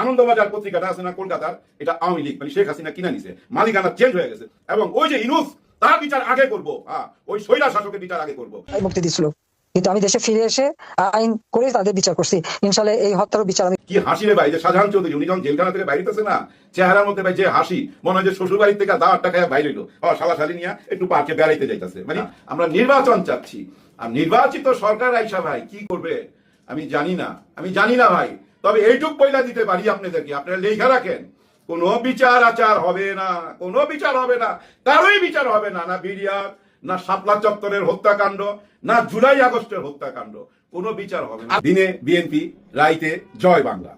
আনন্দবাজার পত্রিকাটা আছে না কলকাতার এটা আওয়ামী লীগ মানে শেখ হাসিনা কিনা নিছে। মালিকানা চেঞ্জ হয়ে গেছে। এবং ওই যে ইনুস তার বিচার আগে করব। হ্যাঁ ওই শৈলা শাসকের বিচার আগে করব। মুক্তি দিচ্ছিল কিন্তু আমি দেশে ফিরে এসে আইন করে তাদের বিচার করছি। ইনশাল্লাহ এই হত্যারও বিচার আমি কি হাসি রে ভাই যে শাহজাহান চৌধুরী উনি যখন জেলখানা থেকে বাইরেতেছে না চেহারার মধ্যে ভাই যে হাসি মনে হয় যে শ্বশুর বাড়ির থেকে দাওয়ার টাকা বাইরে হইল। শালা শালি নিয়ে একটু পার্কে বেড়াইতে যাইতেছে। মানে আমরা নির্বাচন চাচ্ছি। আর নির্বাচিত সরকার আইসা ভাই কি করবে? আমি জানি না। আমি জানি না ভাই। তবে এইটুক পয়লা দিতে পারি আপনাদেরকে। আপনারা লেখা রাখেন কোনো বিচার আচার হবে না কোনো বিচার হবে না কারোই বিচার হবে না না বিরিয়ার না শাপলা চত্বরের হত্যাকাণ্ড না জুলাই আগস্টের হত্যাকাণ্ড কোনো বিচার হবে না। দিনে বিএনপি রাইতে জয় বাংলা।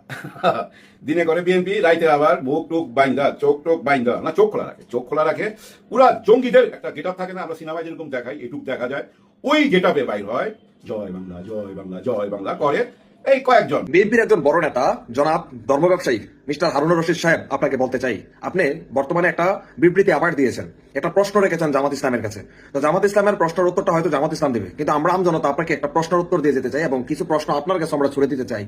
দিনে করে বিএনপি রাইতে আবার মুখ টুক বাইন্দা চোখ টোক বাইন্দা না চোখ খোলা রাখে চোখ খোলা রাখে। পুরা জঙ্গিদের একটা গেট থাকে না আমরা সিনেমায় যেরকম দেখাই এটুক দেখা যায় ওই গেট আপে বাইর হয় জয় বাংলা জয় বাংলা জয় বাংলা করে এই কয়েকজন। বিএনপির একজন বড় নেতা, জনাব ধর্ম ব্যবসায়ী, মিস্টার হারুনুর রশিদ সাহেব, আপনাকে বলতে চাই। আপনি বর্তমানে একটা বিবৃতি আবার দিয়েছেন। একটা প্রশ্ন রেখেছেন জামাত ইসলামের কাছে। তো জামাত ইসলামের প্রশ্নের উত্তরটা হয়তো জামাত ইসলাম দেবে। কিন্তু আমরা আমজনতা আপনাকে একটা প্রশ্নের উত্তর দিয়ে যেতে চাই এবং কিছু প্রশ্ন আপনার কাছে আমরা ছুড়ে দিতে চাই।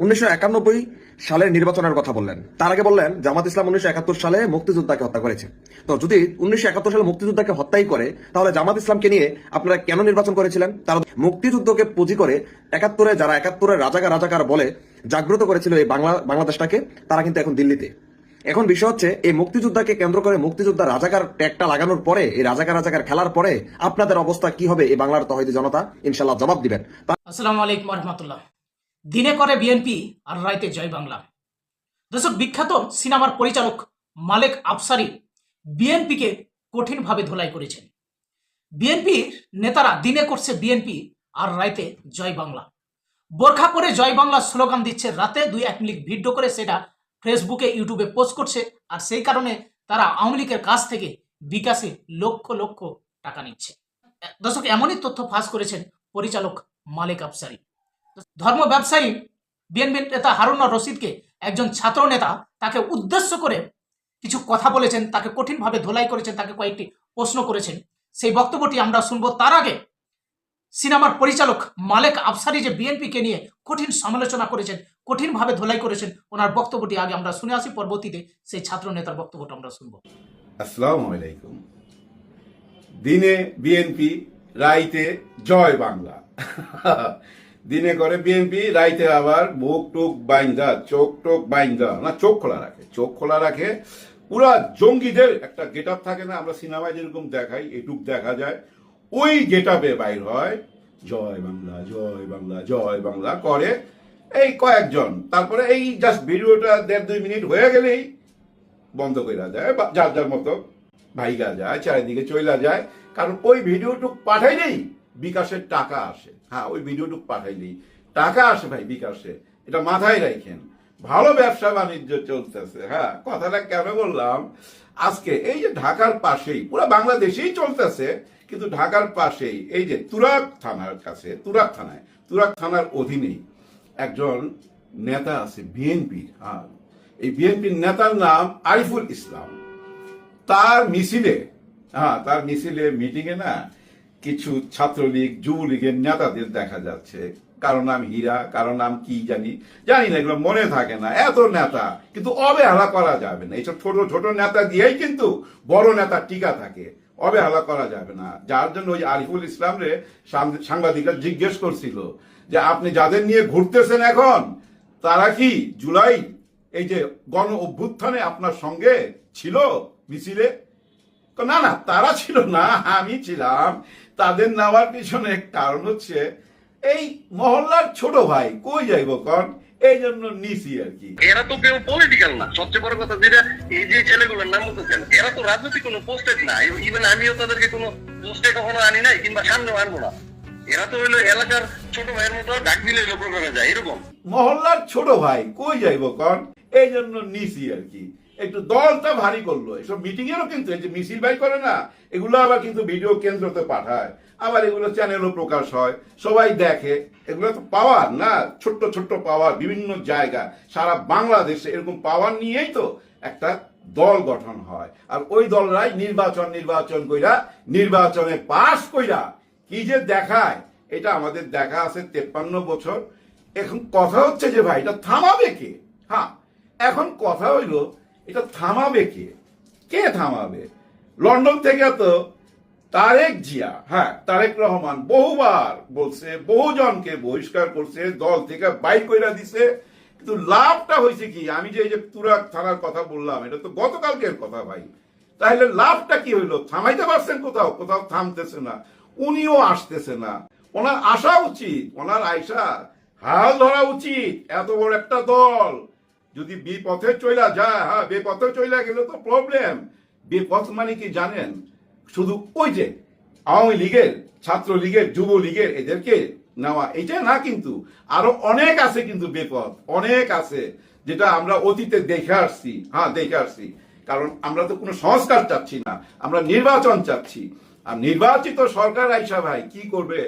উনিশশো একানব্বই সালের নির্বাচনের কথা বললেন। তার আগে বললেন, জামাত ইসলাম উনিশশো একাত্তর সালে মুক্তিযোদ্ধাকে হত্যা করেছে। তো যদি উনিশশো একাত্তর সালে মুক্তিযোদ্ধাকে হত্যাই করে, তাহলে জামাত ইসলামকে নিয়ে আপনারা কেন নির্বাচন করেছিলেন? তারা মুক্তিযুদ্ধকে পুঁজি করে একাত্তরে, যারা একাত্তরের রাজাকার রাজাকার বলে জাগ্রত করেছিল এই বাংলা, বাংলাদেশটাকে, তারা কিন্তু এখন দিল্লিতে। এখন বিষয় হচ্ছে, এই মুক্তিযোদ্ধাকে কেন্দ্র করে মুক্তিযোদ্ধা রাজাকার ট্যাগটা লাগানোর পরে, এই রাজাকার রাজাকার খেলার পরে আপনাদের অবস্থা কি হবে এই বাংলার তহিদি জনতা? ইনশাল্লাহ জবাব দিবেন। আসসালামু আলাইকুম রহমতুল্লাহ। দিনে করে বিএনপি আর রাইতে জয় বাংলা। দর্শক, বিখ্যাত সিনেমার পরিচালক মালেক আফসারি বিএনপিকে কঠিনভাবে ধোলাই করেছেন। বিএনপির নেতারা দিনে করছে বিএনপি আর রাইতে জয় বাংলা। বোরখা করে জয় বাংলা স্লোগান দিচ্ছে রাতে, দুই এক মিনিট ভিডিও করে সেটা ফেসবুকে, ইউটিউবে পোস্ট করছে আর সেই কারণে তারা আওয়ামী লীগের কাছ থেকে বিকাশে লক্ষ লক্ষ টাকা নিচ্ছে। দর্শক, এমনই তথ্য ফাঁস করেছেন পরিচালক মালেক আফসারি। ধর্ম ব্যবসায়ী বিএনপি নেতা হারুন রশিদকে একজন ছাত্র নেতা তাকে উদ্দেশ্য করে কিছু কথা বলেছেন, তাকে কঠিনভাবে ধোলাই করেছেন, তাকে কয়েকটি প্রশ্ন করেছেন। সেই বক্তব্যটি আমরা শুনব তার আগে। সিনেমার পরিচালক মালেক আফসারি যে বিএনপিকে নিয়ে কঠিন সমালোচনা করেছেন, কঠিনভাবে ধোলাই করেছেন, ওনার বক্তব্যটি আগে আমরা শুনে আসি, পরবর্তীতে সেই ছাত্র নেতার বক্তব্যটা আমরা শুনব। আসসালামু আলাইকুম। দিনে বিএনপি রাইতে জয় বাংলা। দিনে করে বিএনপি, রাইতে আবার বুক টুক বাইন্দা, চোখ টোক বাইন্দা। না, চোখ খোলা রাখে, চোখ খোলা রাখে। পুরা জঙ্গিদের একটা গেট থাকে না, আমরা সিনেমায় যেরকম দেখাই, এটুক দেখা যায়। ওই গেট আপে বাইর হয়, জয় বাংলা জয় বাংলা জয় বাংলা করে এই কয়েকজন। তারপরে এই জাস্ট ভিডিওটা দেড় দুই মিনিট হয়ে গেলেই বন্ধ করে যায় বা যার যার মতো ভাইগা যায়, চারিদিকে চইলা যায়। কারণ ওই ভিডিওটুক পাঠাইলেই বিকাশের টাকা আসে। হ্যাঁ ওই ভিডিওটুক পাঠাইলেই টাকা আসে ভাই বিকাশে। এটা মাথায় রাখেন। ভালো ব্যবসা বাণিজ্য চলতেছে। হ্যাঁ কথাটা কেন বললাম? আজকে এই যে ঢাকার পাশেই, পুরো বাংলাদেশেই চলতেছে, কিন্তু ঢাকার পাশেই, এই যে তুরাক থানার কাছে তুরাক থানায় তুরাক থানার অধীনেই একজন নেতা আছে বিএনপি হ্যাঁ। এই বিএনপির নেতার নাম আরিফুল ইসলাম। তার মিছিলে হ্যাঁ তার মিছিলে মিটিংয়ে না কিছু ছাত্রলীগ, যুবলীগের নেতাদের দেখা যাচ্ছে। কারও নাম হীরা কারও নাম কি জানি। জানি না, এগুলো মনে থাকে না। এত নেতা, কিন্তু অবহেলা করা যাবে না। এইসব ছোট ছোট নেতা দিয়েই কিন্তু বড় নেতা টিকা থাকে। অবহেলা করা যাবে না। যার জন্য ওই আরিফুল ইসলাম রে সাংবাদিকরা জিজ্ঞেস করছিল যে, আপনি যাদের নিয়ে ঘুরতেছেন এখন, তারা কি জুলাই এই যে গণ অভ্যুত্থানে আপনার সঙ্গে ছিল মিছিলে? না না, তারা ছিল না, আমি ছিলাম। তাদের নেওয়ার পিছনে কারণ হচ্ছে এই মহল্লার ছোট ভাই কই যাইব কন? এই জন্য নিছি আর কি। এরা তো কেউ পলিটিক্যাল না। সবচেয়ে বড় কথা যেটা এই যে ছেলেগুলোর নাম বলতেছেন এরা তো রাজনৈতিক কোনো পোস্টেড না। ইভেন আমিও তাদেরকে কোনো পোস্টে কখনো আনি নাই কিংবা সামনেও আনব না। এরা তো হইল এলাকার ছোট ভাইয়ের মতো ডাক দিলে প্রোগ্রামে যায় এরকম। মহল্লার ছোট ভাই কই যাইব কন? এই জন্য নিছি আর কি। একটু দলটা ভারী করল। এসব মিটিং এরও কিন্তু এই যে মিছিল বাই করে না, এগুলো আবার কিন্তু ভিডিও কেন্দ্রতে পাঠায়। আবার এগুলো চ্যানেলও প্রকাশ হয়, সবাই দেখে। এগুলো তো পাওয়ার না, ছোট্ট ছোট্ট পাওয়ার বিভিন্ন জায়গা। সারা বাংলাদেশে এরকম পাওয়ার নিয়েই তো একটা দল গঠন হয়। আর ওই দলরাই নির্বাচন নির্বাচন কইরা, নির্বাচনে পাশ কইরা কি যে দেখায়, এটা আমাদের দেখা আছে তেপ্পান্ন বছর। এখন কথা হচ্ছে যে ভাই, এটা থামাবে কে? হ্যাঁ এখন কথা হইল এটা থামাবে কে? কে থামাবে? লন্ডন থেকে তো তারেক জিয়া হ্যাঁ তারেক রহমান বহুবার বলছে, বহুজনকে বহিষ্কার করছে, দল থেকে বাইক কইরা দিছে, কিন্তু লাভটা হয়েছে কি? আমি যে এই যে তুরাক থানার কথা বললাম, এটা তো গতকালকের কথা ভাই। তাহলে লাভটা কি হইল? থামাইতে পারছেন কোথাও? কোথাও থামতেছে না, উনিও আসতেছে না। ওনার আসা উচিত, ওনার আয়সা হাল ধরা উচিত, এত বড় একটা দল। যদি বিপথে চইলা যায় হ্যাঁ বিপথে চইলা গেলে তো প্রবলেম বিপথ মানে কি জানেন? শুধু ওই যে আওয়ামী লীগের ছাত্র লীগের যুব লীগের এদেরকে নেওয়া, এটা না কিন্তু। আরও অনেক আছে কিন্তু বিপদ অনেক আছে, যেটা আমরা অতীতে দেখে আসছি হ্যাঁ দেখে আসছি। কারণ আমরা তো কোনো সংস্কার চাচ্ছি না, আমরা নির্বাচন চাচ্ছি। আর নির্বাচিত সরকার আইসা ভাই, কি করবে?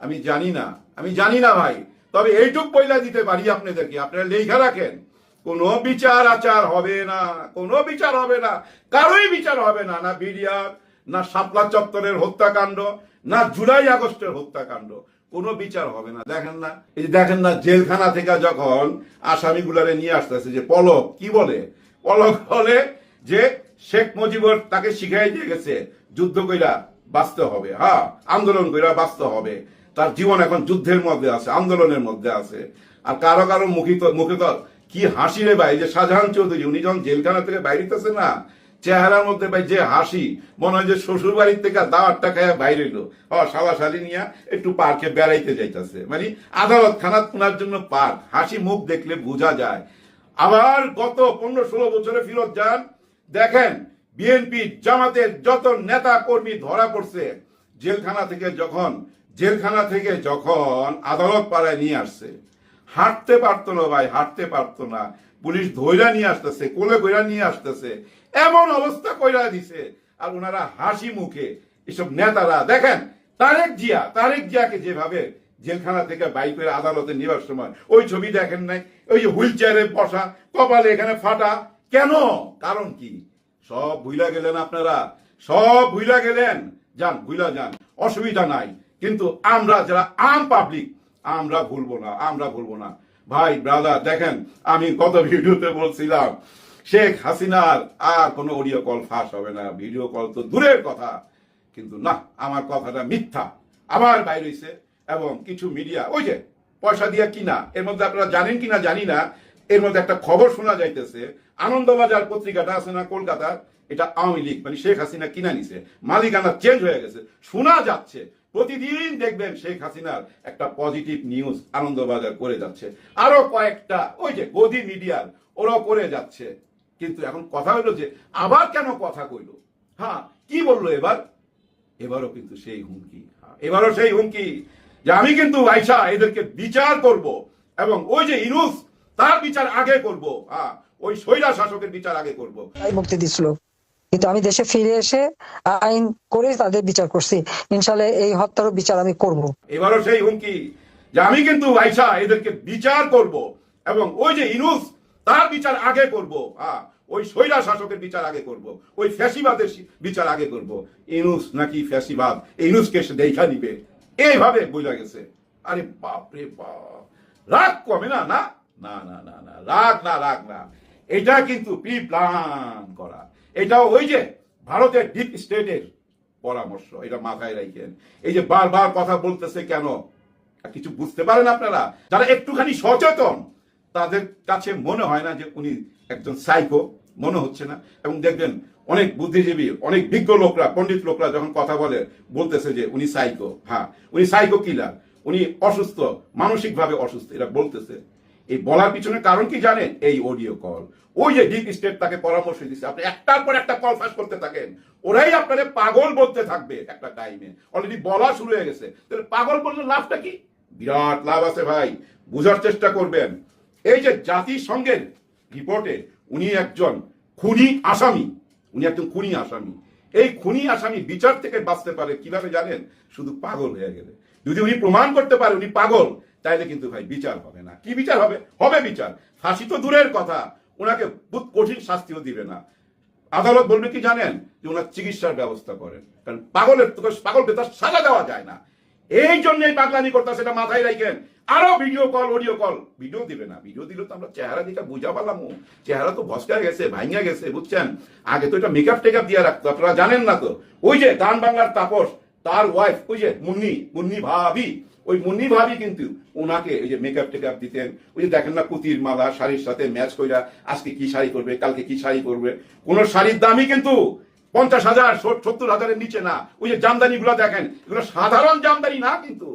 আমি জানি না, আমি জানি না ভাই। তবে এইটুক পয়লা দিতে পারি আপনাদেরকে, আপনারা লেখা রাখেন। কোনো বিচার আচার হবে না, কোনো বিচার হবে না, কারোই বিচার হবে না না বিডিআর, না শাপলা চত্বরের হত্যাকাণ্ড, না জুলাই আগস্টের হত্যাকাণ্ড, কোনো বিচার হবে না। দেখেন না, এই দেখেন না, জেলখানা থেকে যখন আসামিগুলারে নিয়ে আসতেছে যে পলক, কি বলে? পলক বলে যে শেখ মুজিবর তাকে শিখাই দিয়ে গেছে, যুদ্ধ কইরা বাঁচতে হবে হ্যাঁ আন্দোলন কইরা বাঁচতে হবে। তার জীবন এখন যুদ্ধের মধ্যে আছে, আন্দোলনের মধ্যে আছে। আর কারও কারও মুখিত তো মুখে তো কি হাসি রে ভাই, যে শাহজাহান চৌধুরী, উনি যখন জেলখানা থেকে বাইরেতেছে না, চেহারার মধ্যে ভাই যে হাসি, মনে হয় যে শ্বশুর বাড়ির থেকে দাওয়াতটা খায় বাইরে এলো। ও শালা শালি নিয়ে একটু পার্কে বেড়াইতে যাইতেছে। মানে আদালত খানা তোনার জন্য পার্ক, হাসি মুখ দেখলে বোঝা যায়। আবার গত পনেরো ষোলো বছরে ফিরত যান, দেখেন, বিএনপি জামাতের যত নেতা কর্মী ধরা পড়ছে, জেলখানা থেকে যখন, জেলখানা থেকে যখন আদালত পাড়ায় নিয়ে আসছে। হাঁটতে পারতো না ভাই, হাঁটতে পারতো না। পুলিশ ধৈরা নিয়ে আসতেছে, কোলে কইরা নিয়ে আসতেছে। এমন অবস্থা কইরা দিছে। আর ওনারা হাসি মুখে এসব নেতারা, দেখেন, তারেক জিয়া, তারেক জিয়াকে যেভাবে জেলখানা থেকে বাইক করে আদালতে নেওয়ার সময়, ওই ছবি দেখেন নাই? ওই যে হুইল চেয়ারে বসা, কপালে এখানে ফাটা। কেন? কারণ কি? সব ভুইলা গেলেন আপনারা। সব ভুইলা গেলেন। যান, ভুইলা যান। অসুবিধা নাই। কিন্তু আমরা যারা আম পাবলিক আমরা ভুলবো না, আমরা ভুলবো না। ভাই ব্রাদার দেখেন, আমি কত ভিডিওতে বলছিলাম, শেখ হাসিনার আর কোনো অডিও কল ফাঁস হবে না। ভিডিও কল তো দূরের কথা, কিন্তু না, আমার কথাটা মিথ্যা। আবার বাইর হইছে এবং কিছু মিডিয়া ওই যে, পয়সা দিয়ে কিনা, এর মধ্যে আপনারা জানেন কিনা জানি না, এর মধ্যে একটা খবর শোনা যাইতেছে, আনন্দবাজার পত্রিকাটা আছে না কলকাতার, এটা আওয়ামী লীগ মানে শেখ হাসিনা কিনা নিছে, মালিকানা চেঞ্জ হয়ে গেছে, শোনা যাচ্ছে প্রতিদিন দেখবেন শেখ হাসিনার একটা পজিটিভ নিউজ আনন্দবাজার করে যাচ্ছে। আরও কয়েকটা ওই যে গদি মিডিয়ার ওরাও করে যাচ্ছে। কিন্তু এখন কথা হলো যে আবার কেন কথা কইলো? হ্যাঁ কি বলল এবার? এবারও কিন্তু সেই হুমকি। হ্যাঁ, এবারও সেই হুমকি যে আমি কিন্তু আইসা এদেরকে বিচার করব এবং ওই যে ইনুস তার বিচার আগে করব। হ্যাঁ ওই স্বৈরা শাসকের বিচার আগে করব। মুক্তি দিছিল। কিন্তু আমি দেশে ফিরে এসে আইন করে তাদের বিচার করছি। ইনশাল্লাহ এই হত্যারও বিচার আমি করব। এবারও সেই হুমকি যে আমি কিন্তু আইসা এদেরকে বিচার করব এবং ওই যে ইনুস, তার বিচার আগে করব। হ্যাঁ ওই স্বৈরা শাসকের বিচার আগে করব। ওই ফ্যাসিবাদের বিচার আগে করব। ইনুস নাকি ফ্যাসিবাদ? ইনুসকে সে দেখা নিবে এইভাবে বোঝা গেছে। আরে বাপ রে বাপ। রাগ কমে না না? না না না না। রাগ না রাগ না। এটা কিন্তু প্রি প্ল্যান করা। এটাও ওই যে ভারতের ডিপ স্টেটের পরামর্শ, এটা মাথায় রাখেন। এই যে বারবার কথা বলতেছে কেন? কিছু বুঝতে পারেন আপনারা? যারা একটুখানি সচেতন, তাদের কাছে মনে হয় না যে উনি একজন সাইকো মনে হচ্ছে না। এবং দেখবেন অনেক বুদ্ধিজীবী, অনেক বিজ্ঞ লোকরা, পণ্ডিত লোকরা যখন কথা বলে, বলতেছে যে উনি সাইকো হ্যাঁ উনি সাইকো কিলার উনি অসুস্থ, মানসিকভাবে অসুস্থ এটা বলতেছে। এই বলার পিছনে কারণ কি জানেন? এই অডিও কল ওই যে ডিপ স্টেট তাকে পরামর্শ দিচ্ছে। আপনি একটার পর একটা কল ফাঁস করতে থাকেন। ওরাই আপনাদের পাগল বলতে থাকবে একটা টাইমে অলরেডি বলা শুরু হয়ে গেছে। তাহলে পাগল বললে লাভটা কি? বিরাট লাভ আছে ভাই। বুঝার চেষ্টা করবেন। এই যে জাতিসংঘের রিপোর্টে উনি একজন খুনি আসামি। উনি একজন খুনি আসামি। এই খুনি আসামি বিচার থেকে বাঁচতে পারে কীভাবে জানেন? শুধু পাগল হয়ে গেলে। যদি উনি প্রমাণ করতে পারে উনি পাগল তাইলে কিন্তু ভাই বিচার হবে না। কি বিচার হবে? হবে বিচার। ফাঁসি তো দূরের কথা। ওনাকে বহুত কঠিন শাস্তিও দিবে না। আদালত বলবে কি জানেন? যে ওনার চিকিৎসার ব্যবস্থা করেন। কারণ পাগলের তো পাগলকে তার সাজা দেওয়া যায় না। এই জন্য এই পাগলানি করতে সেটা মাথায় রাখেন। আরও video call audio call video দিবে না। ভিডিও দিলে তো আমরা চেহারা দিকে বুঝা পারলাম চেহারা তো ভস্কা গেছে ভাইঙ্গা গেছে, বুঝছেন? আগে তো এটা মেকআপ টেকআপ দিয়ে রাখতো। আপনারা জানেন না তো। ওই যে গান বাংলার তাপস, তার ওয়াইফ ওই যে মুন্নি মুন্নি ভাবি। ওই মুন্নি ভাবি কিন্তু ওনাকে ওই যে মেকআপ টেকআপ দিতেন, ওই যে দেখেন না পুতির মালা, শাড়ির সাথে ম্যাচ কইরা আজকে কি শাড়ি করবে, কালকে কি শাড়ি করবে। কোন শাড়ির দামই কিন্তু পঞ্চাশ হাজার সত্তর হাজারের নিচে না। ওই যে জামদানি গুলো দেখেন, এগুলো সাধারণ জামদানি না কিন্তু।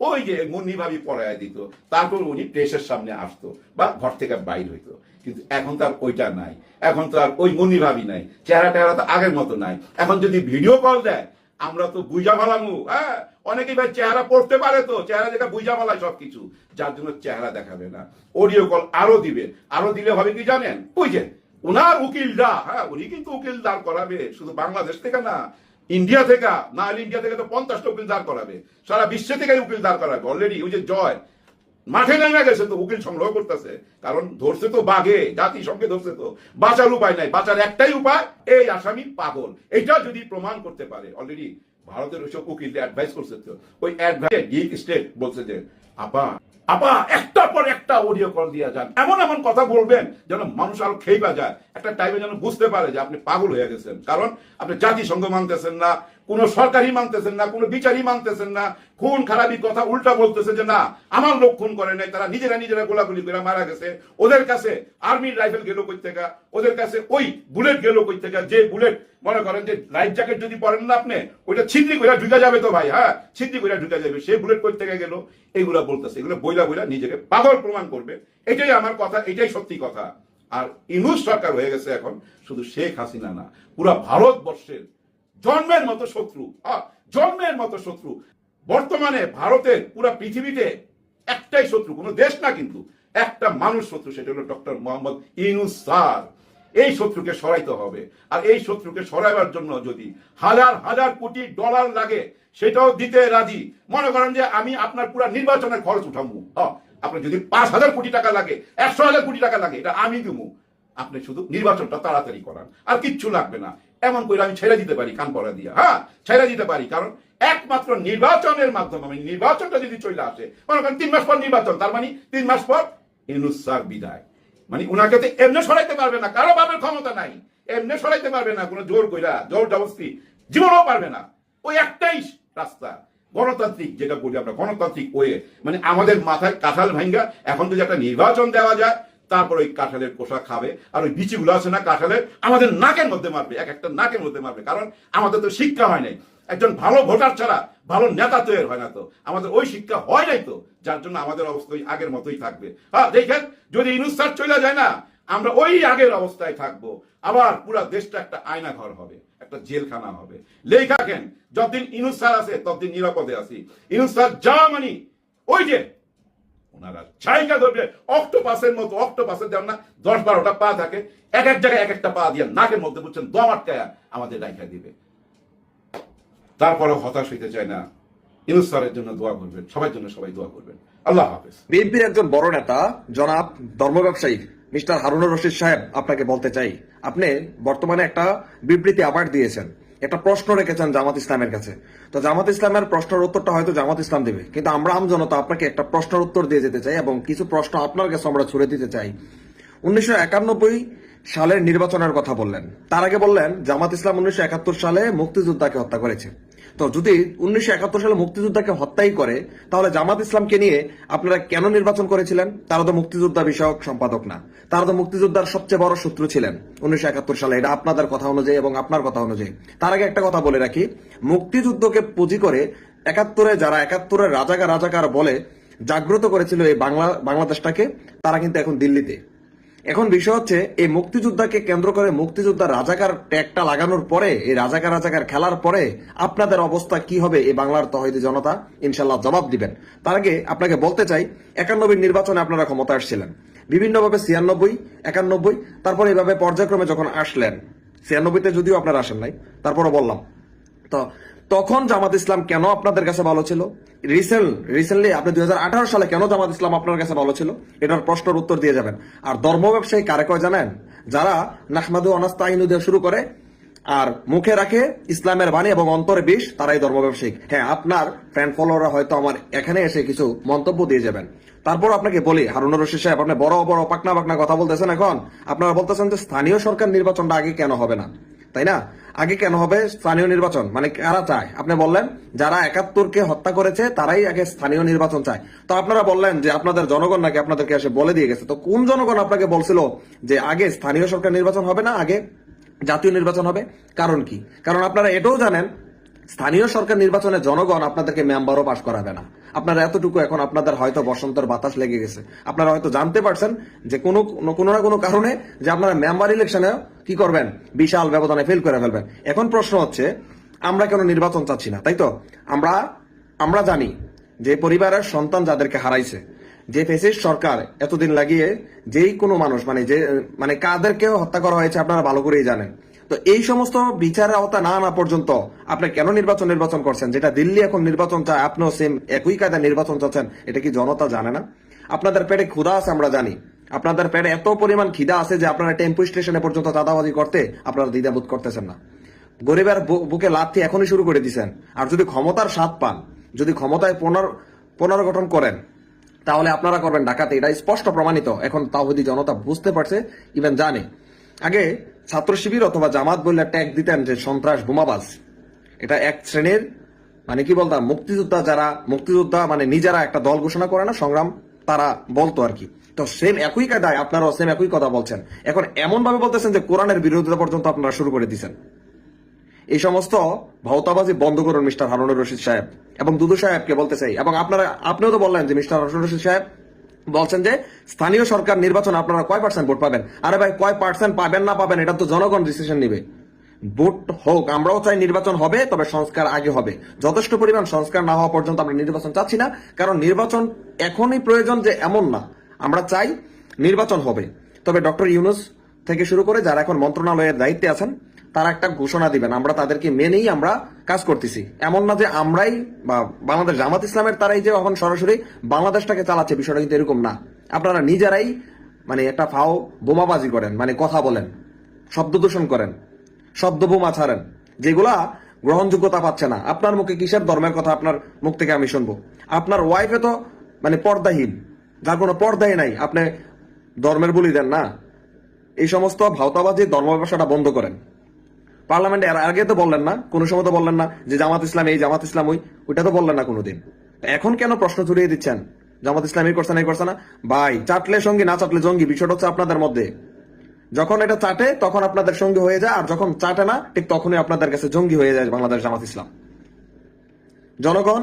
ওই যে মুন্নি ভাবি পড়ায় দিত, তারপর উনি প্রেসের সামনে আসতো বা ঘর থেকে বাইর হইতো। কিন্তু এখন তো আর ওইটা নাই, এখন তো আর ওই মুন্নি ভাবি নাই চেহারা টেহারা তো আগের মতো নাই। এখন যদি ভিডিও কল দেয়, আমরা তো বুঝা মালামু হ্যাঁ? অনেকেই ভাই চেহারা পড়তে পারে তো, চেহারা দেখা বুঝা মালায় সবকিছু। যার জন্য চেহারা দেখাবে না। অডিও কল আরও দিবে। আরও দিলে হবে কি জানেন? যে ওনার উকিলরা হ্যাঁ উনি কিন্তু উকিল দাঁড় করাবে। শুধু বাংলাদেশ থেকে না, ইন্ডিয়া থেকে, না ইন্ডিয়া থেকে তো পঞ্চাশটা উকিল দাঁড় করাবে। সারা বিশ্ব থেকে উকিল দাঁড় করাবে অলরেডি ওই যে জয়। মাঠে নেমে গেছে তো উকিল সংগ্রহ করতেছে। কারণ ধরছে তো বাঘে, জাতিসংঘে ধরছে তো। বাঁচার উপায় নাই। বাঁচার একটাই উপায়, এই আসামি পাগল। এটা যদি প্রমাণ করতে পারে অলরেডি ভারতের ওইসব উকিল অ্যাডভাইস করছে তো। ওই অ্যাডভাইস ডিপ স্টেট বলছে যে আপা আপা একটার পর একটা অডিও কল দিয়া যান। এমন এমন কথা বলবেন যেন মানুষ আরও খেয়ে যায়। একটা টাইমে যেন বুঝতে পারে যে আপনি পাগল হয়ে গেছেন। কারণ আপনি জাতিসংঘ মানতেছেন না কোন সরকারি মানতেছেন না, কোন বিচারই মানতেছেন না, খুন খারাপি কথা উল্টা বলতেছে যে না, আমার লোক খুন করে নাই, তারা নিজেরা নিজেরা গোলাগুলি করে মারা গেছে। ওদের কাছে আর্মির রাইফেল গেল কই থেকে ওদের কাছে ওই বুলেট গেল কই থেকে যে বুলেট, মনে করেন যে লাইফ জ্যাকেট যদি পরেন না আপনি, ওইটা ছিদ্রি করে ঢুকে যাবে তো ভাই হ্যাঁ ছিদ্রি করে ঢুকে যাবে, সেই বুলেট কই থেকে গেল, এইগুলা বলতেছে, এগুলো বইলা বইলা নিজেকে পাগল প্রমাণ করবে। এটাই আমার কথা, এটাই সত্যি কথা। আর ইনুস সরকার হয়ে গেছে এখন, শুধু শেখ হাসিনা না, পুরা ভারতবর্ষের জন্মের মতো শত্রু জন্মের মতো শত্রু। বর্তমানে ভারতের পুরা পৃথিবীতে একটাই শত্রু কোনো দেশ না কিন্তু একটা মানুষ শত্রু সেটা হলো ডক্টর মোহাম্মদ ইনুস স্যার। এই শত্রুকে সরাইতে হবে। আর এই শত্রুকে সরাইবার জন্য যদি হাজার হাজার কোটি ডলার লাগে সেটাও দিতে রাজি। মনে করেন যে আমি আপনার পুরা নির্বাচনের খরচ হ্যাঁ, আপনার যদি পাঁচ হাজার কোটি টাকা লাগে একশো হাজার কোটি টাকা লাগে এটা আমি দিবো আপনি শুধু নির্বাচনটা তাড়াতাড়ি করান। আর কিচ্ছু লাগবে না। এমন করে আমি ছেড়ে দিতে পারি কান পড়া দিয়া। হ্যাঁ ছেড়ে দিতে পারি, কারণ একমাত্র নির্বাচনের মাধ্যমে আমি নির্বাচনটা যদি চলে আসে, মনে করেন তিন মাস পর নির্বাচন, তার মানে তিন মাস পর ইনুস স্যার বিদায়। মানে উনাকে তো এমনি সরাইতে পারবে না, কারও বাপের ক্ষমতা নাই। এমনি সরাইতে পারবে না, কোনো জোর কইরা, জোর জবস্তি জীবনও পারবে না। ওই একটাই রাস্তা, গণতান্ত্রিক যেটা বলি আমরা, গণতান্ত্রিক ওয়ে। মানে আমাদের মাথায় কাঁঠাল ভাঙ্গা, এখন যদি একটা নির্বাচন দেওয়া যায় তারপর ওই কাঁঠালের কোষা খাবে, আর ওই বিচিগুলো আছে না কাঁঠালের, আমাদের নাকের মধ্যে মারবে, এক একটা নাকের মধ্যে মারবে, কারণ আমাদের তো শিক্ষা হয় নাই। একজন ভালো ভোটার ছাড়া ভালো নেতা তৈরি হয় না তো। আমাদের ওই শিক্ষা হয় নাই তো, যার জন্য আমাদের অবস্থা ওই আগের মতোই থাকবে। হ্যাঁ দেখেন, যদি ইনুস স্যার চলে যায় না, আমরা ওই আগের অবস্থায় থাকব। আবার পুরা দেশটা একটা আয়না ঘর হবে, একটা জেলখানা হবে। লেখা কেন যতদিন ইনুসার আছে, ততদিন নিরাপদে আছি। ইনুসার স্যার, যা মানি, ওই যে ওনারা জায়গা ধরবে অক্টোপাসের মতো অক্টোপাসের যেমন না, দশ বারোটা পা থাকে, এক এক জায়গায় এক একটা পা দিয়ে নাকের মধ্যে বুঝছেন, দম আটকায়া আমাদের রাইখা দিবে। তারপরে হতাশ হইতে চায় না। জন্য দোয়া করবেন, সবার জন্য সবাই দোয়া করবেন। আল্লাহ হাফেজ। বিএনপির একজন বড় নেতা, জনাব ধর্ম ব্যবসায়ী, মিস্টার হারুনুর রশিদ সাহেব, আপনাকে বলতে চাই। আপনি বর্তমানে একটা বিবৃতি আবার দিয়েছেন। একটা প্রশ্ন রেখেছেন জামাত ইসলামের কাছে। তো জামাত ইসলামের প্রশ্নের উত্তরটা হয়তো জামাত ইসলাম দেবে। কিন্তু আমরা আমজনতা আপনাকে একটা প্রশ্নের উত্তর দিয়ে যেতে চাই এবং কিছু প্রশ্ন আপনার কাছে আমরা ছুড়ে দিতে চাই। উনিশশো একানব্বই সালের নির্বাচনের কথা বললেন। তার আগে বললেন, জামাত ইসলাম উনিশশো একাত্তর সালে মুক্তিযোদ্ধাকে হত্যা করেছে। তো যদি উনিশশো একাত্তর সালে মুক্তিযোদ্ধাকে হত্যাই করে, তাহলে জামাত ইসলামকে নিয়ে আপনারা কেন নির্বাচন করেছিলেন? তারা তো মুক্তিযোদ্ধা বিষয়ক সম্পাদক না। তারা তো মুক্তিযোদ্ধার সবচেয়ে বড় শত্রু ছিলেন উনিশশো একাত্তর সালে। এটা আপনাদের কথা অনুযায়ী এবং আপনার কথা অনুযায়ী। তার আগে একটা কথা বলে রাখি। মুক্তিযুদ্ধকে পুঁজি করে একাত্তরে যারা একাত্তরের রাজাকার রাজাকার বলে জাগ্রত করেছিল এই বাংলা বাংলাদেশটাকে, তারা কিন্তু এখন দিল্লিতে। এখন বিষয় হচ্ছে, এই মুক্তিযোদ্ধাকে কেন্দ্র করে মুক্তিযোদ্ধার রাজাকার ট্যাগটা লাগানোর পরে, এই রাজাকার রাজাকার খেলার পরে আপনাদের অবস্থা কি হবে এই বাংলার তহিদি জনতা? ইনশাল্লাহ জবাব দিবেন। তার আগে আপনাকে বলতে চাই একানব্বই নির্বাচনে আপনারা ক্ষমতা আসছিলেন। বিভিন্নভাবে ছিয়ানব্বই একানব্বই তারপর এইভাবে পর্যায়ক্রমে যখন আসলেন, ছিয়ানব্বইতে যদিও আপনারা আসেন নাই, তারপরও বললাম। তো তখন জামাত ইসলাম কেন আপনাদের কাছে ভালো ছিল? রিসেন্ট, রিসেন্টলি আপনি দুই সালে কেন জামাত ইসলাম আপনার কাছে ভালো ছিল? এটার প্রশ্নের উত্তর দিয়ে যাবেন। আর ধর্ম ব্যবসায়ী কারে কয় জানেন? যারা নাহমাদু দিয়ে শুরু করে আর মুখে রাখে ইসলামের বাণী এবং অন্তরে বিষ, তারাই ধর্ম ব্যবসায়িক হ্যাঁ আপনার ফ্যান ফলোয়াররা হয়তো আমার এখানে এসে কিছু মন্তব্য দিয়ে যাবেন। তারপর আপনাকে বলি হারুন রশিদ সাহেব, আপনি বড় বড় পাকনা পাকনা কথা বলতেছেন এখন। আপনারা বলতেছেন যে স্থানীয় সরকার নির্বাচনটা আগে কেন হবে না? তাই না? আগে কেন হবে স্থানীয় নির্বাচন? মানে কারা চায়? আপনি বললেন, যারা একাত্তরকে হত্যা করেছে, তারাই আগে স্থানীয় নির্বাচন চায়। তো আপনারা বললেন যে আপনাদের জনগণ নাকি আপনাদেরকে এসে বলে দিয়ে গেছে। তো কোন জনগণ আপনাকে বলছিল যে আগে স্থানীয় সরকার নির্বাচন হবে না, আগে জাতীয় নির্বাচন হবে? কারণ কি? কারণ আপনারা এটাও জানেন স্থানীয় সরকার নির্বাচনে জনগণ আপনাদেরকে মেম্বারও পাশ করাবে না। আপনারা এতটুকু এখন আপনাদের হয়তো বসন্তের বাতাস লেগে গেছে। আপনারা হয়তো জানতে পারছেন যে কোনো কোনো না কোনো কারণে যে আপনারা মেম্বার ইলেকশনে কি করবেন? বিশাল ব্যবধানে ফেল করে ফেলবেন। এখন প্রশ্ন হচ্ছে, আমরা কেন নির্বাচন চাচ্ছি না, তাই তো? আমরা আমরা জানি যে পরিবারের সন্তান যাদেরকে হারাইছে, যে ফেসিস সরকার এতদিন লাগিয়ে যেই কোনো মানুষ মানে যে মানে কাদেরকেও হত্যা করা হয়েছে আপনারা ভালো করেই জানেন। তো এই সমস্ত বিচারের আওতা না আনা পর্যন্ত আপনি কেন নির্বাচন নির্বাচন করছেন? যেটা দিল্লি এখন নির্বাচন চায়, আপনিও সেম একই কায়দা নির্বাচন চাচ্ছেন, এটা কি জনতা জানে না? আপনাদের পেটে ক্ষুধা আছে, আমরা জানি। আপনাদের পেটে এত পরিমাণ খিদা আছে যে আপনারা টেম্পু স্টেশনে পর্যন্ত চাঁদাবাজি করতে আপনারা দ্বিধাবোধ করতেছেন না। গরিবের বুকে লাথি এখনই শুরু করে দিছেন। আর যদি ক্ষমতার স্বাদ পান, যদি ক্ষমতায় পুনর পুনর্গঠন করেন, তাহলে আপনারা করবেন ডাকাতে। এটা স্পষ্ট প্রমাণিত। এখন তাওহিদি জনতা বুঝতে পারছে ইভেন জানে। আগে ছাত্র শিবির অথবা জামাত বললে ট্যাগ দিতেন যে সন্ত্রাস, বোমাবাজ। এটা এক শ্রেণির মানে কি বলতাম, মুক্তিযোদ্ধা যারা, মুক্তিযোদ্ধা মানে নিজেরা একটা দল ঘোষণা করে না, সংগ্রাম তারা বলতো আর কি। তো সেম একই কায়দায় আপনারাও সেম একই কথা বলছেন। এখন এমন ভাবে বলতেছেন যে কোরআনের বিরোধিতা পর্যন্ত আপনারা শুরু করে দিচ্ছেন এই সমস্ত ভাওতাবাজি বন্ধ করুন মিস্টার হারুনুর রশিদ সাহেব এবং দুদু সাহেবকে বলতে চাই। এবং আপনারা, আপনিও তো বললেন যে মিস্টার হারুনুর রশিদ সাহেব বলছেন যে স্থানীয় সরকার নির্বাচন আপনারা কয় পার্সেন্ট ভোট পাবেন? আরে ভাই, কয় পার্সেন্ট পাবেন না পাবেন, এটা তো জনগণ ডিসিশন নিবে। ভোট হোক, আমরাও চাই নির্বাচন হবে, তবে সংস্কার আগে হবে। যথেষ্ট পরিমাণ সংস্কার না হওয়া পর্যন্ত আমরা নির্বাচন চাচ্ছি না, কারণ নির্বাচন এখনই প্রয়োজন যে এমন না। আমরা চাই নির্বাচন হবে। তবে ডক্টর ইউনুস থেকে শুরু করে যারা এখন মন্ত্রণালয়ের দায়িত্বে আছেন তারা একটা ঘোষণা দিবেন, আমরা তাদেরকে মেনেই আমরা কাজ করতেছি। এমন না যে আমরাই বা বাংলাদেশ জামাত ইসলামের তারাই যে এখন সরাসরি বাংলাদেশটাকে চালাচ্ছে, বিষয়টা কিন্তু এরকম না। আপনারা নিজেরাই মানে একটা ফাও বোমাবাজি করেন মানে কথা বলেন, শব্দ দূষণ করেন, শব্দ বোমা ছাড়েন, যেগুলা গ্রহণযোগ্যতা পাচ্ছে না। আপনার মুখে কিসের ধর্মের কথা আপনার মুখ থেকে আমি শুনব? আপনার ওয়াইফে তো মানে পর্দাহীন, যার কোনো পর্দাই নাই। আপনি ধর্মের বলি দেন না। এই সমস্ত ভাওতাবাজি ধর্ম ব্যবসাটা বন্ধ করেন। পার্লামেন্টে এর আগে তো বললেন না, কোনো সময় তো বললেন না যে জামাত ইসলাম এই, জামাত ইসলাম ওই, ওইটা তো বললেন না কোনোদিন। এখন কেন প্রশ্ন ছড়িয়ে দিচ্ছেন? জামাত ইসলাম করছে না করছে না? ভাই, চাটলে সঙ্গী, না চাটলে জঙ্গি, বিষয়টা হচ্ছে আপনাদের মধ্যে। যখন এটা চাটে, তখন আপনাদের সঙ্গী হয়ে যায়, আর যখন চাটে না, ঠিক তখনই আপনাদের কাছে জঙ্গি হয়ে যায় বাংলাদেশ জামাত ইসলাম। জনগণ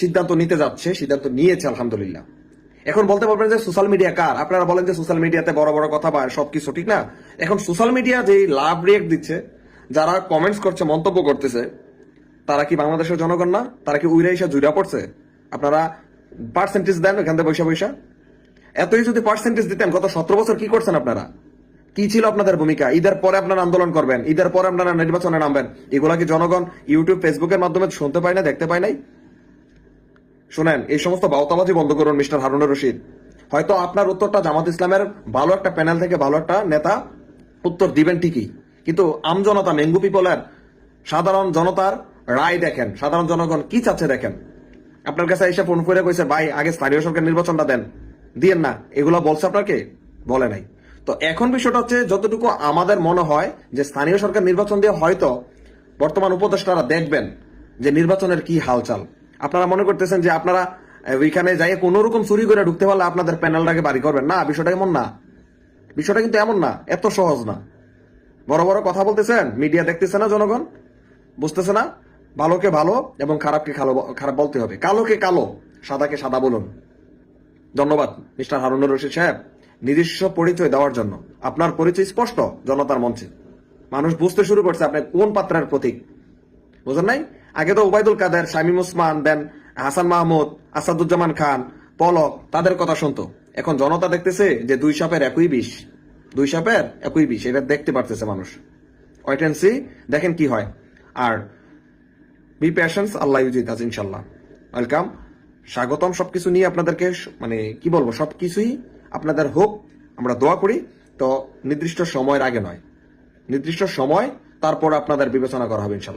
সিদ্ধান্ত নিতে যাচ্ছে, সিদ্ধান্ত নিয়েছে, আলহামদুলিল্লাহ। এখন বলতে পারবেন যে সোশ্যাল মিডিয়া কার? আপনারা বলেন যে সোশ্যাল মিডিয়াতে বড় বড় কথা বা সবকিছু, ঠিক না? এখন সোশ্যাল মিডিয়া যে লাভ রিয়েক্ট দিচ্ছে যারা কমেন্টস করছে, মন্তব্য করতেছে, তারা কি বাংলাদেশের জনগণ না? তারা কি উইরা ইসা জুড়া পড়ছে? আপনারা পার্সেন্টেজ দেন এখান থেকে পয়সা পয়সা? এতই যদি পার্সেন্টেজ দিতেন, গত সতেরো বছর কি করছেন আপনারা? কি ছিল আপনাদের ভূমিকা? ঈদের পরে আপনারা আন্দোলন করবেন, ঈদের পরে আপনারা নির্বাচনে নামবেন। এগুলা কি জনগণ ইউটিউব ফেসবুকের মাধ্যমে শুনতে পায় না দেখতে পায় নাই? শুনেন, এই সমস্ত বাউতাবাজি বন্ধ করুন, মিস্টার হারুনুর রশিদ। হয়তো আপনার উত্তরটা জামাত ইসলামের ভালো একটা প্যানেল থেকে ভালো একটা নেতা উত্তর দিবেন ঠিকই। কিন্তু আমজনতা মেঙ্গু পিপলের সাধারণ জনতার রায় দেখেন। সাধারণ জনগণ কি চাচ্ছে দেখেন? আপনার কাছে এসে ফোন করে কইছে, ভাই, আগে স্থানীয় সরকার নির্বাচনটা দেন। দিয়েন না। এগুলো বলছে আপনাকে? বলে নাই। তো এখন বিষয়টা হচ্ছে, যতটুকু আমাদের মনে হয় যে স্থানীয় সরকার নির্বাচন দিয়ে হয়তো বর্তমান উপদেষ্টারা দেখবেন যে নির্বাচনের কি হালচাল। আপনারা মনে করতেছেন যে আপনারা ওইখানে যাই কোনো রকম চুরি করে ঢুকতে পারলে আপনাদের প্যানেলটাকে বাড়ি করবেন? না, বিষয়টা এমন না। বিষয়টা কিন্তু এমন না। এত সহজ না। বড় বড় কথা বলতেছেন? মিডিয়া দেখতেছে না জনগণ? বুঝতেছে না? ভালোকে ভালো এবং খারাপকে খারাপ বলতে হবে। কালোকে কালো, সাদাকে সাদা বলুন। ধন্যবাদ, মিস্টার হারুনুর রশিদ সাহেব। নিজস্ব পরিচয় দেওয়ার জন্য। আপনার পরিচয় স্পষ্ট, জনতার মঞ্চে। মানুষ বুঝতে শুরু করছে আপনি কোন পাত্রের প্রতীক। বুঝেন নাই? আগে তো ওবায়দুল কাদের, শামিম ওসমান, দেন হাসান মাহমুদ, আসাদুজ্জামান খান, পলক, তাদের কথা শুনতো। এখন জনতা দেখতেছে যে দুই সাপের একই বিষ। দুই সাপের একই বিষ, এটা দেখতে পারতেছে মানুষ। ওয়েট অ্যান্ড সি দেখেন কি হয়। আর বি প্যাশনস আল্লাহ ইউজিদ আজ ইনশাল্লাহ ওয়েলকাম স্বাগতম সবকিছু নিয়ে আপনাদেরকে মানে কি বলব, সবকিছুই আপনাদের হোক, আমরা দোয়া করি। তো নির্দিষ্ট সময়ের আগে নয়। নির্দিষ্ট সময়, তারপর আপনাদের বিবেচনা করা হবে ইনশাল্লাহ